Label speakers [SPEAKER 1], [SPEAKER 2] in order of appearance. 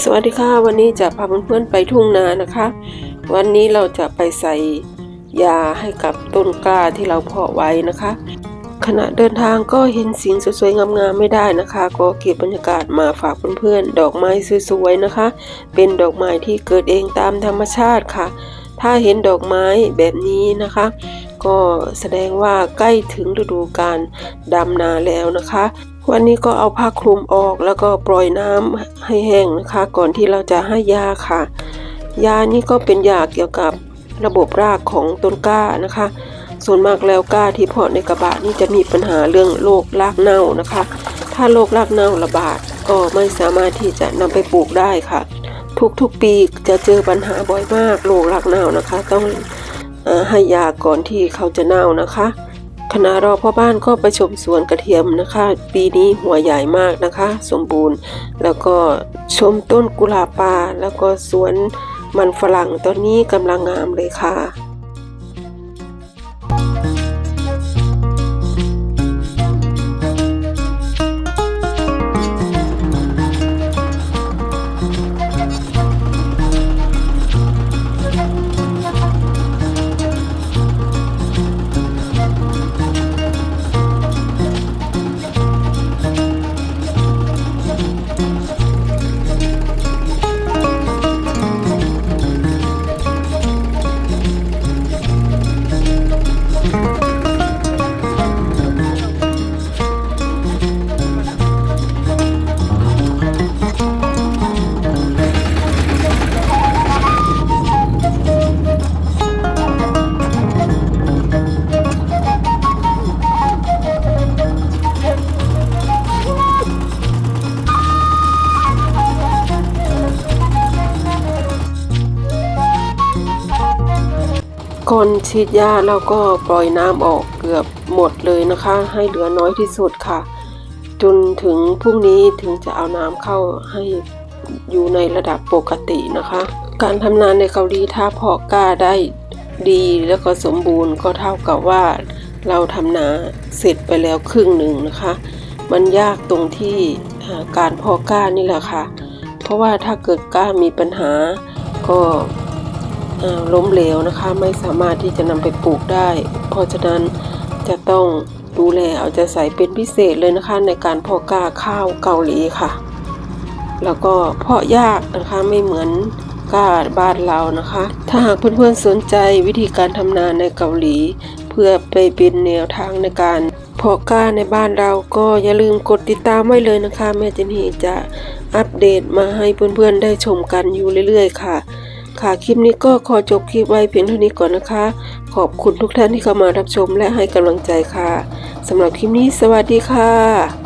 [SPEAKER 1] สวัสดีค่ะ วันนี้จะพาเพื่อนๆไปทุ่งนานะคะ วันนี้เราจะไปใส่ยาให้กับต้นกล้าที่เราเพาะไว้นะคะ ขณะเดินทางก็เห็นสิ่งสวยๆงามๆไม่ได้นะคะ ก็เก็บบรรยากาศมาฝากเพื่อนๆ ดอกไม้สวยๆนะคะ เป็นดอกไม้ที่เกิดเองตามธรรมชาติค่ะ ถ้าเห็นดอกไม้แบบนี้นะคะ ก็แสดงว่าใกล้ถึงฤดูการดำนาแล้วนะคะ วันนี้ก็เอาผ้าคลุมออกแล้วก็ปล่อยน้ำให้แห้งนะคะ ก่อนที่เราจะให้ยาค่ะ ยานี้ก็เป็นยาเกี่ยวกับระบบรากของต้นกล้านะคะ ส่วนมากแล้วกล้าที่เพาะในกระบะนี่จะมีปัญหาเรื่องโรครากเน่านะคะ ถ้าโรครากเน่าระบาดก็ไม่สามารถที่จะนำไปปลูกได้ค่ะ ทุกๆปีจะเจอปัญหาบ่อยมากโรครากเน่านะคะ ต้องอให้ยาก่อนที่เขาจะเน่านะคะ คณะรอพ่อบ้านก็ไปชมสวนกระเทียมนะคะ ปีนี้หัวใหญ่มากนะคะ สมบูรณ์ แล้วก็ชมต้นกุหลาบป่าแล้วก็สวนมันฝรั่งตอนนี้กำลังงามเลยค่ะ ก่อนฉีดยาเราก็ปล่อยน้ำออกเกือบหมดเลยนะคะ ให้เหลือน้อยที่สุดค่ะ จนถึงพรุ่งนี้ถึงจะเอาน้ำเข้าให้อยู่ในระดับปกตินะคะ การทำนาในเกาหลีถ้าเพาะกล้าได้ดีแล้วก็สมบูรณ์ก็เท่ากับว่าเราทำนาเสร็จไปแล้วครึ่งหนึ่งนะคะ มันยากตรงที่การเพาะกล้านี่แหละค่ะ เพราะว่าถ้าเกิดกล้ามีปัญหาก็ ล้มเหลวนะคะ ไม่สามารถที่จะนำไปปลูกได้ เพราะฉะนั้นจะต้องดูแลเอาใจใส่เป็นพิเศษเลยนะคะในการเพาะกล้าข้าวเกาหลีค่ะ แล้วก็เพาะยากนะคะไม่เหมือนกล้าบ้านเรานะคะ ถ้าหากเพื่อนๆสนใจวิธีการทำนาในเกาหลี เพื่อไปเป็นแนวทางในการเพาะกล้าในบ้านเราก็อย่าลืมกดติดตามไว้เลยนะคะ แม่เจนนี่จะอัปเดตมาให้เพื่อนๆได้ชมกันอยู่เรื่อยๆ ค่ะ ค่ะคลิปนี้ก็ขอจบคลิปไว้เพียงเท่านี้ก่อนนะคะ ขอบคุณทุกท่านที่เข้ามารับชมและให้กำลังใจค่ะสำหรับคลิปนี้สวัสดีค่ะ